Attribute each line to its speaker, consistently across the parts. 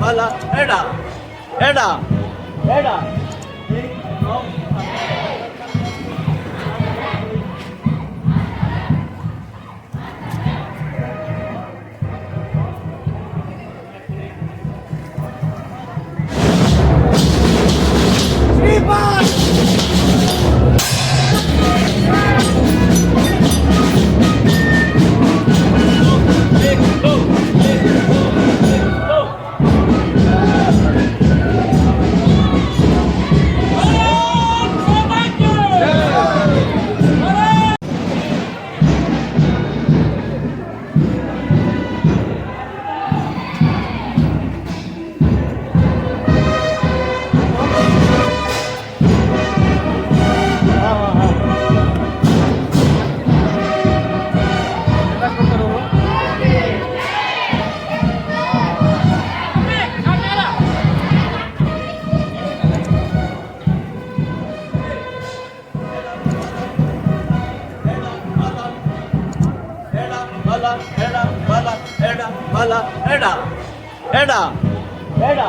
Speaker 1: பல ஏடா ஏடா ஏடா Bye! ಎಡ ಬೇಡ. ಎಡ ಎಡ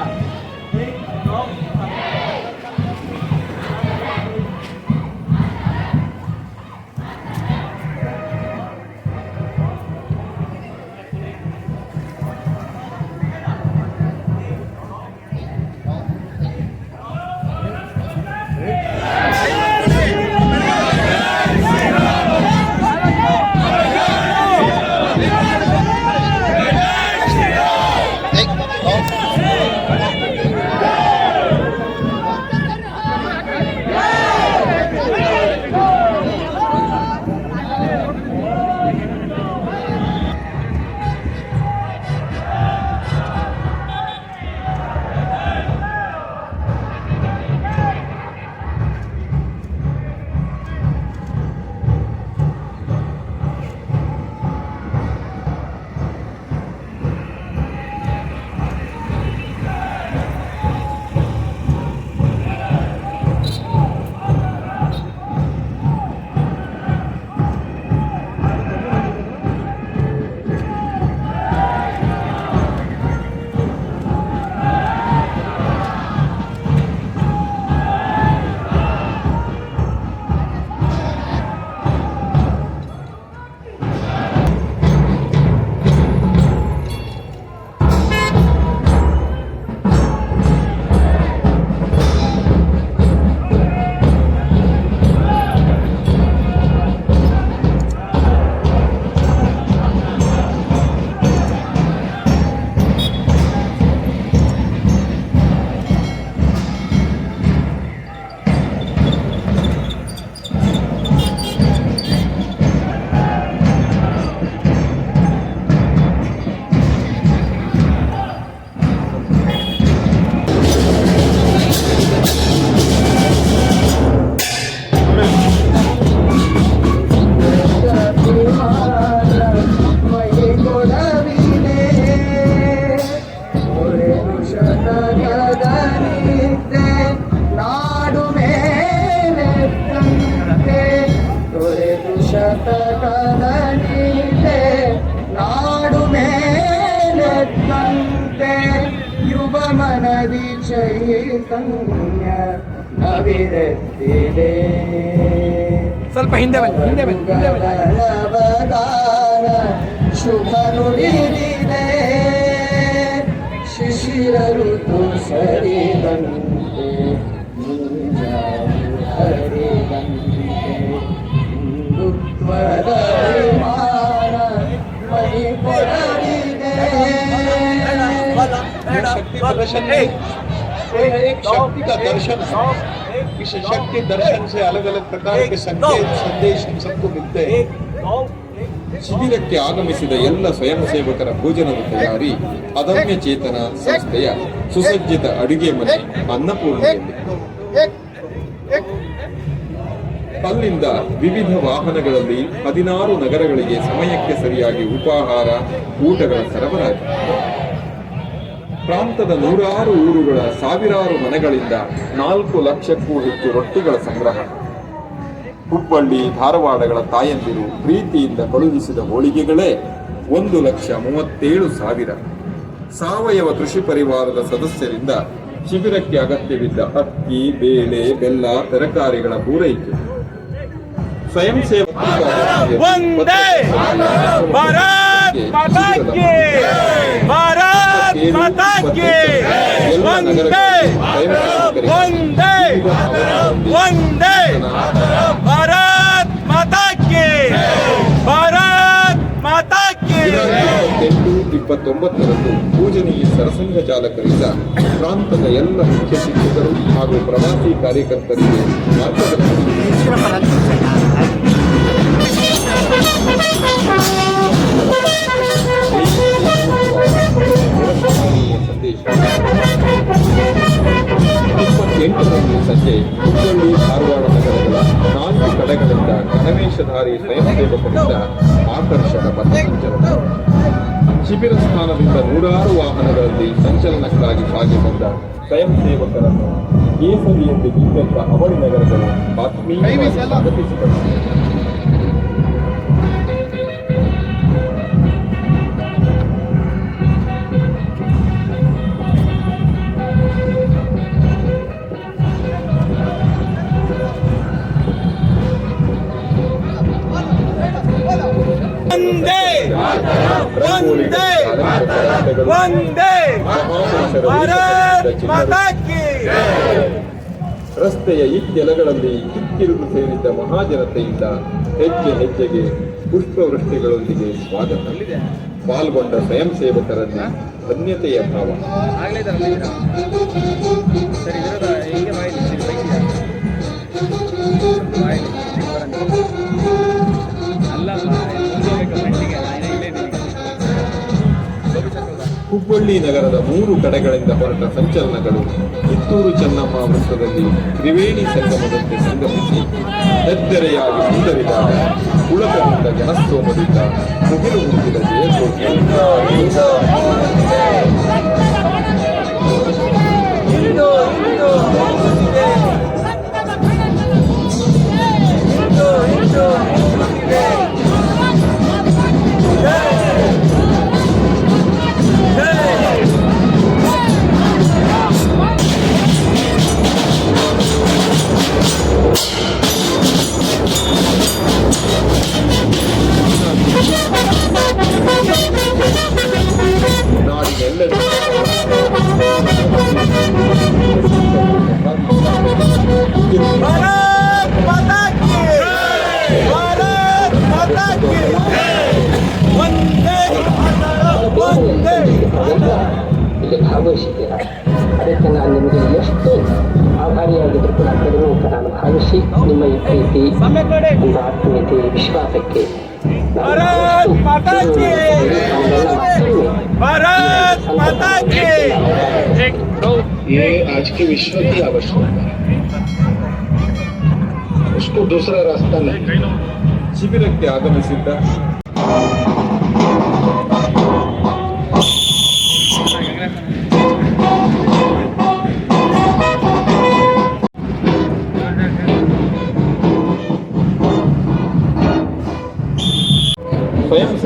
Speaker 2: ಅವಿರತ್ತಿದೆ
Speaker 3: ಸ್ವಲ್ಪ ಹಿಂದೆ ಬನ್ನಿ ಹಿಂದೆ ಬನ್ನಿ ಹಿಂದೆ ಬನ್ನಿ
Speaker 2: ಅವದಾನ ಶುಭ ನುಡಿದಿದೆ ಶಿಶಿರ ಋತು ಸರಿದಂತೆ ಮುಂಜಾವು ಹರಿದಂತೆ ಹಿಂದುತ್ವದ ವಿಮಾನ ಮೈ ಕೊಡಲಿದೆ
Speaker 4: शक्ति प्रदर्शन में ये एक शक्ति का दर्शन है इस शक्ति दर्शन से अलग अलग प्रकार के संकेत संदेश हम सबको मिलते हैं
Speaker 5: ಶಿಬಿರಕ್ಕೆ ಆಗಮಿಸಿದ ಎಲ್ಲ ಸ್ವಯಂ ಸೇವಕರ ಭೋಜನದ ತಯಾರಿ ಅದಮ್ಯ ಚೇತನ ಸಂಸ್ಥೆಯ ಸುಸಜ್ಜಿತ ಅಡುಗೆ ಮನೆ ಅನ್ನಪೂರ್ಣೆಯಲ್ಲಿ ಅಲ್ಲಿಂದ ವಿವಿಧ ವಾಹನಗಳಲ್ಲಿ ಹದಿನಾರು ನಗರಗಳಿಗೆ ಸಮಯಕ್ಕೆ ಸರಿಯಾಗಿ ಉಪಾಹಾರ ಊಟಗಳ ಸರಬರಾಜು ಪ್ರಾಂತದ ನೂರಾರು ಊರುಗಳ ಸಾವಿರಾರು ಮನೆಗಳಿಂದ ನಾಲ್ಕು ಲಕ್ಷಕ್ಕೂ ಹೆಚ್ಚು ರೊಟ್ಟಿಗಳ ಸಂಗ್ರಹ. ಹುಬ್ಬಳ್ಳಿ ಧಾರವಾಡಗಳ ತಾಯಂದಿರು ಪ್ರೀತಿಯಿಂದ ಕಳುಹಿಸಿದ ಹೋಳಿಗೆಗಳೇ ಒಂದು ಲಕ್ಷ ಮೂವತ್ತೇಳು ಸಾವಿರ. ಸಾವಯವ ಕೃಷಿ ಪರಿವಾರದ ಸದಸ್ಯರಿಂದ ಶಿಬಿರಕ್ಕೆ ಅಗತ್ಯವಿದ್ದ ಅಕ್ಕಿ ಬೇಳೆ ಬೆಲ್ಲ ತರಕಾರಿಗಳ ಪೂರೈಕೆ. ಸ್ವಯಂ ಸೇವಕರು
Speaker 3: ಒಂದೇ ಒಂದೇ ಕಿ ಭಾರತ್ ಮಾತಾ ಕಿ ವಂದೇ! ವಂದೇ! ವಂದೇ ಭಾರತ್ ಮಾತಾ ಕಿ ಭಾರತ್ ಮಾತಾ ಕಿ
Speaker 5: ಎಂಟು ಇಪ್ಪತ್ತೊಂಬತ್ತರಂದು ಪೂಜನೀಯ ಸರಸಂಘ ಚಾಲಕರಿಂದ ಪ್ರಾಂತದ ಎಲ್ಲ ಮುಖ್ಯ ಶಿಕ್ಷಕರು ಹಾಗೂ ಪ್ರವಾಸಿ ಕಾರ್ಯಕರ್ತರಿಗೆ ಮಾರ್ಗದರ್ಶನ ಇಪ್ಪತ್ತೆಂಟರಂದು ಸಂಜೆ ಹುಬ್ಬಳ್ಳಿ, ಧಾರವಾಡ ನಗರಗಳ ನಾಲ್ಕು ಕಡೆಗಳಿಂದ ಗಣವೇಶಧಾರಿ ಸ್ವಯಂ ಸೇವಕರಿಂದ ಆಕರ್ಷಕ ಪಥಸಂಚಲನ. ಶಿಬಿರ ಸ್ಥಾನದಿಂದ ನೂರಾರು ವಾಹನಗಳಲ್ಲಿ ಸಂಚಲನಕ್ಕಾಗಿ ಸಾಗಿ ಬಂದ ಸ್ವಯಂ ಸೇವಕರನ್ನು ಕೇಸರಿಯಲ್ಲಿ ನಿಂತೆದ್ದ ಅವಳಿ ನಗರಗಳು ಆತ್ಮೀಯವಾಗಿ ಸ್ವಾಗತಿಸಿದರು
Speaker 3: ವಂದೇ ವಂದೇ ಭಾರತ್ ಮಾತಾ ಕಿ
Speaker 5: ರಸ್ತೆಯ ಇಕ್ಕೆಲಗಳಲ್ಲಿ ಕಿಕ್ಕಿರಿದು ಸೇರಿದ್ದ ಮಹಾಜನತೆಯಿಂದ ಹೆಜ್ಜೆ ಹೆಜ್ಜೆಗೆ ಪುಷ್ಪವೃಷ್ಟಿಗಳೊಂದಿಗೆ ಸ್ವಾಗತ. ಪಾಲ್ಗೊಂಡ ಸ್ವಯಂ ಸೇವಕರನ್ನ ಧನ್ಯತೆಯ ಭಾವ. ಹುಬ್ಬಳ್ಳಿ ನಗರದ ಮೂರು ಕಡೆಗಳಿಂದ ಹೊರಟ ಸಂಚಲನಗಳು ಕಿತ್ತೂರು ಚೆನ್ನಮ್ಮ ವೃತ್ತದಲ್ಲಿ ತ್ರಿವೇಣಿ ಸಂಗಮದಂತೆ ಸಂಗಮಿಸಿ ಹೆದ್ದರೆಯಾಗಿ ಮುಂದರಿದಾಗ ಉಳಕದಿಂದ ಜನಸ್ತೋಮದಿಂದ ಮುಗಿಲು ಮುಗಿದ ಜಯಘೋಷ
Speaker 6: ಇಲ್ಲಿ ಭಾಗವಹಿಸಿದ್ದೀರಾ ಅದಕ್ಕೆ ನಾನು ನಿಮಗೆ ಎಷ್ಟು ಆಭಾರಿಯಾಗಿದ್ರು ಕೂಡ ಕಡಿಮೆ ಅಂತ ನಾನು ಭಾವಿಸಿ ನಿಮ್ಮ ಈ ಪ್ರೀತಿ ನಿಮ್ಮ ಆತ್ಮೀಯತೆ ವಿಶ್ವಾಸಕ್ಕೆ ನಾನು
Speaker 3: ಭಾರತ್ ಮಾತಾ ಕಿ
Speaker 6: ನಮ್ಮೆಲ್ಲ ಮಕ್ಕಳಿಗೆ
Speaker 3: ಭಾರತ್ ಮಾತಾ ಕಿ
Speaker 4: ये आज के विश्व की आवश्यकता है उसको दूसरा रास्ता नहीं
Speaker 5: ಶಿಬಿರಕ್ಕೆ ಆಗಮಿಸಿದ್ದ ಸ್ವಯಂ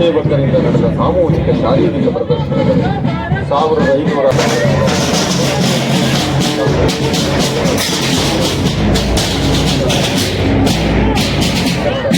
Speaker 5: ಸೇವಕರಿಂದ ನಡೆದ ಸಾಮೂಹಿಕ ಶಾರೀರಿಕ ಪ್ರದರ್ಶನದಲ್ಲಿ ಸಾವಿರದ ಐನೂರ
Speaker 4: Hindu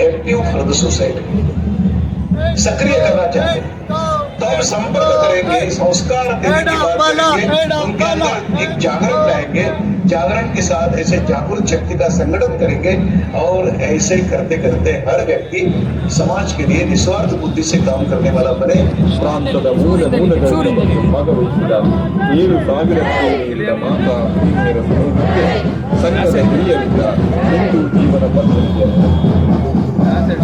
Speaker 4: active for the society सक्रिय करना चाहते हैं तो हम संपर्क करेंगे संस्कार देने की बात करेंगे उनके अंदर एक जागरण लाएंगे जागरण के साथ ऐसे जागरूक शक्ति का संगठन करेंगे और ऐसे करते करते हर व्यक्ति समाज के लिए निस्वार्थ बुद्धि से काम करने वाला बने
Speaker 5: ಪ್ರಾಂತದ ಮೂಲ ಮೂಲಗಳಲ್ಲಿ ಭಾಗವಹಿಸಿದ ಏಳು ಸಾವಿರಕ್ಕೂ ಮೀರಿದ ಮಾತಾ ಭಗಿನಿಯರ ಸಮೂಹಕ್ಕೆ ಸಂಘದ ಹಿರಿಯರಿಂದ ಹಿಂದೂ ಜೀವನ ಪದ್ಧತಿಯನ್ನು ಮತ್ತು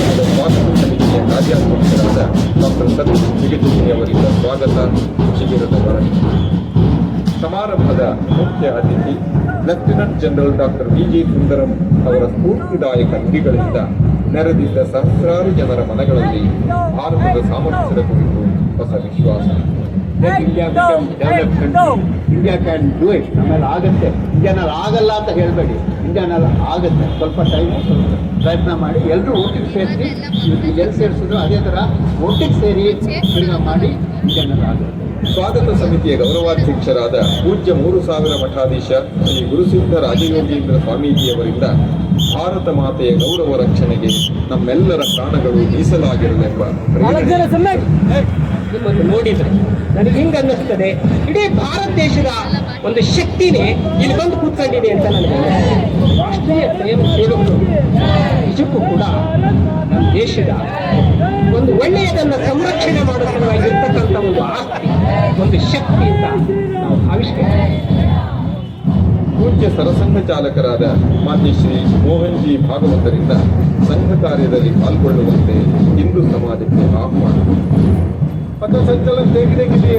Speaker 5: ಸಂಘದ ಸ್ವಾಗತ ಸಮಿತಿಯ ಡಾಕ್ಟರ್ ಸತೀಶ್ ನಿಗದಿನಿ ಅವರಿಂದ ಸ್ವಾಗತ ಶಿಬಿರದ ವರದಿ ಸಮಾರಂಭದ ಮುಖ್ಯ ಅತಿಥಿ lieutenant general doctor V G Sundaram ಅವರ ಸ್ಫೂರ್ತಿದಾಯಕ ನುಡಿಗಳಿಂದ ನೆರೆದಿದ್ದ ಸಹಸ್ರಾರು ಜನರ ಮನಗಳಲ್ಲಿ ಭಾರತದ ಸಾಮರ್ಥ್ಯದ ಕುರಿತು ಹೊಸ ವಿಶ್ವಾಸ.
Speaker 7: ಇಂಡಿಯಾ ಕ್ಯಾನ್ ಡೂ ಇಟ್ ಆಮೇಲೆ ಆಗುತ್ತೆ. ಇಂಡಿಯಾನಲ್ಲಿ ಆಗಲ್ಲ ಅಂತ ಹೇಳಬೇಡಿ. ಇಂಡಿಯಾನಲ್ಲಿ ಆಗುತ್ತೆ. ಸ್ವಲ್ಪ ಟೈಮ್ ಪ್ರಯತ್ನ ಮಾಡಿ. ಎಲ್ಲರೂ ಒಟ್ಟಿಗೆ ಸೇರಿಸಿ ಎಲ್ಲಿ ಸೇರಿಸಿದ್ರು ಅದೇ ಥರ ಒಟ್ಟಿಗೆ ಸೇರಿ ಪ್ರಯತ್ನ ಮಾಡಿ ಇಂಡಿಯಾನಲ್ಲಿ ಆಗುತ್ತೆ.
Speaker 5: ಸ್ವಾಗತ ಸಮಿತಿಯ ಗೌರವಾಧ್ಯಕ್ಷರಾದ ಪೂಜ್ಯ ಮೂರು ಸಾವಿರ ಮಠಾಧೀಶ ಶ್ರೀ ಗುರುಸಿದ್ಧ ರಾಜಯೋಗೀಂದ್ರ ಸ್ವಾಮೀಜಿಯವರಿಂದ ಭಾರತ ಮಾತೆಯ ಗೌರವ ರಕ್ಷಣೆಗೆ ನಮ್ಮೆಲ್ಲರ ಪ್ರಾಣಗಳು ಮೀಸಲಾಗಿರಲೆಂಬ
Speaker 6: ನೋಡಿದ್ರೆ ನನಗೆ ಹಿಂಗೆ ಅನ್ನಿಸ್ತದೆ ಇಡೀ ಭಾರತ ದೇಶದ ಒಂದು ಶಕ್ತಿನೇ ಇಲ್ಲಿ ಬಂದು ಕೂತ್ಕೊಂಡಿದೆ ಅಂತ ನನಗೆ ರಾಷ್ಟ್ರೀಯ ಪ್ರೇಮ ಸೇವಕರು ನಿಜಕ್ಕೂ ಕೂಡ ನಮ್ಮ ದೇಶದ ಒಂದು ಒಳ್ಳೆಯದನ್ನು ಸಂರಕ್ಷಣೆ ಮಾಡೋ ಒಂದು ಆಸ್ತಿ, ಒಂದು ಶಕ್ತಿ ಅಂತ ನಾವು ಭಾವಿಸ್ತೇವೆ
Speaker 5: ಪೂಜ್ಯ ಸರಸಂಘ ಚಾಲಕರಾದ ಮಾಜಿ ಶ್ರೀ ಮೋಹನ್ ಜಿ ಭಾಗವತರಿಂದ ಸಂಘ ಕಾರ್ಯದಲ್ಲಿ ಪಾಲ್ಗೊಳ್ಳುವಂತೆ ಹಿಂದೂ ಸಮಾಜಕ್ಕೆ ಆಹ್ವಾನ.
Speaker 7: ಪಥಸಂಚಲನ ತೆಗೆದೇ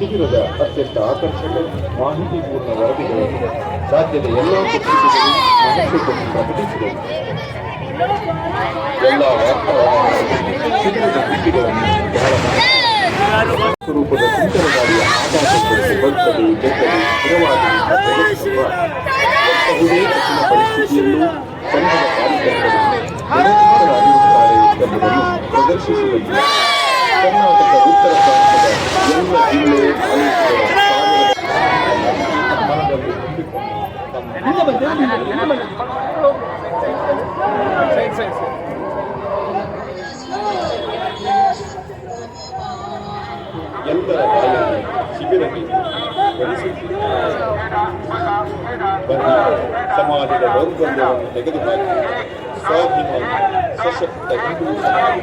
Speaker 5: ಶಿಬಿರದ ಅತ್ಯಂತ ಆಕರ್ಷಕ ಮಾಹಿತಿಪೂರ್ಣ ವರದಿಗಳನ್ನು ರಾಜ್ಯದ ಎಲ್ಲ ಪತ್ರಿಕೆಗಳು ಮಹತ್ವವನ್ನು ಪ್ರಕಟಿಸಿದವು ಎಲ್ಲ ವಾರ್ತಾವಾಹಿನಿಗಳು ಶಿಬಿರದ ಸುದ್ದಿಗಳನ್ನು ಬಹಳ ಸ್ವರೂಪದ ಸುಂದರಗಾಡಿಯ ಆಕಾಶ ಕುರಿತು ಬರ್ತದೆ ಗೆದ್ದಲು ಸ್ಥಿರವಾಗಿ ಜಗತ್ತುವ ಎಂತಹುದೇ ಕಠಿಣ ಪರಿಸ್ಥಿತಿಯಲ್ಲೂ ಸಂಘದ ಕಾರ್ಯಕರ್ತರು ಜನಶಕ್ತರಾಗಿರುತ್ತಾರೆ ಎಂಬುದನ್ನು ಪ್ರದರ್ಶಿಸುವಲ್ಲಿ ಕರ್ನಾಟಕ ಉತ್ತರ ಪ್ರಾಂತದ ಎಲ್ಲ ಜಿಲ್ಲೆ ತಾಲೂಕುಗಳ ಸಾವಿರ ಮನದಲ್ಲಿ ತುಂಬಿಕೊಂಡು ತಮ್ಮ ಎಲ್ಲರ ಬಾಯಲ್ಲಿ ಶಿಬಿರಕ್ಕೆ ಗಳಿಸುತ್ತಿದ್ದಾರೆ ಬನ್ನಿ ಸಮಾಜದ ದೌರ್ಬಲ್ಯವನ್ನು ತೆಗೆದುಹಾಕಿ ಸ್ವಾಭಿಮಾನಿ ಸಶಕ್ತ ಹಿಂದೂ ಸಮಾಜ